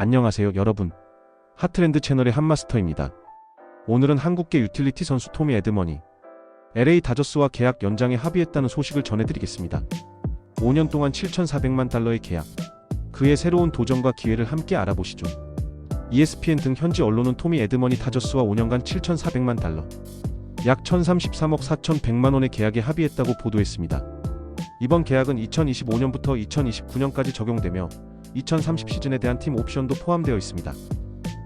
안녕하세요 여러분. 하트랜드 채널의 한마스터입니다. 오늘은 한국계 유틸리티 선수 토미 에드머니 LA 다저스와 계약 연장에 합의했다는 소식을 전해드리겠습니다. 5년 동안 7,400만 달러의 계약. 그의 새로운 도전과 기회를 함께 알아보시죠. ESPN 등 현지 언론은 토미 에드머니 다저스와 5년간 7,400만 달러, 약 1,033억 4,100만 원의 계약에 합의했다고 보도했습니다. 이번 계약은 2025년부터 2029년까지 적용되며 2030 시즌에 대한 팀 옵션도 포함되어 있습니다.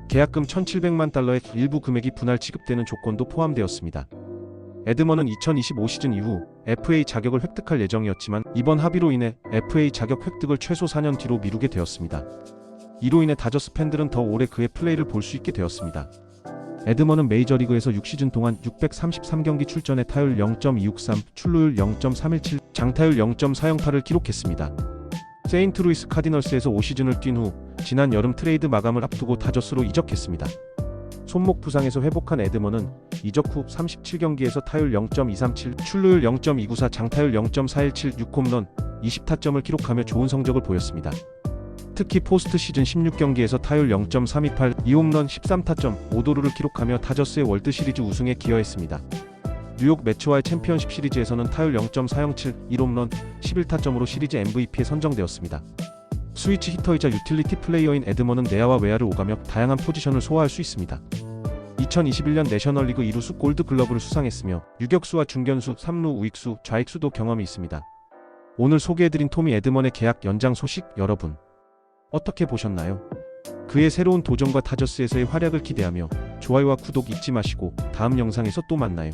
계약금 1,700만 달러의 일부 금액이 분할 지급되는 조건도 포함되었습니다. 에드먼은 2025 시즌 이후 FA 자격을 획득할 예정이었지만 이번 합의로 인해 FA 자격 획득을 최소 4년 뒤로 미루게 되었습니다. 이로 인해 다저스 팬들은 더 오래 그의 플레이를 볼 수 있게 되었습니다. 에드먼은 메이저리그에서 6시즌 동안 633경기 출전에 타율 0.263, 출루율 0.317, 장타율 0.408을 기록했습니다. 세인트루이스 카디널스에서 5시즌을 뛴 후 지난 여름 트레이드 마감을 앞두고 다저스로 이적했습니다. 손목 부상에서 회복한 에드먼은 이적 후 37경기에서 타율 0.237, 출루율 0.294, 장타율 0.417, 6홈런, 20타점을 기록하며 좋은 성적을 보였습니다. 특히 포스트 시즌 16경기에서 타율 0.328, 2홈런 13타점, 5도루를 기록하며 다저스의 월드 시리즈 우승에 기여했습니다. 뉴욕 매츠와의 챔피언십 시리즈에서는 타율 0.407, 1홈런, 11타점으로 시리즈 MVP에 선정되었습니다. 스위치 히터이자 유틸리티 플레이어인 에드먼은 내야와 외야를 오가며 다양한 포지션을 소화할 수 있습니다. 2021년 내셔널리그 2루수 골드 글러브를 수상했으며 유격수와 중견수, 3루, 우익수, 좌익수도 경험이 있습니다. 오늘 소개해드린 토미 에드먼의 계약 연장 소식 여러분 어떻게 보셨나요? 그의 새로운 도전과 타저스에서의 활약을 기대하며 좋아요와 구독 잊지 마시고 다음 영상에서 또 만나요.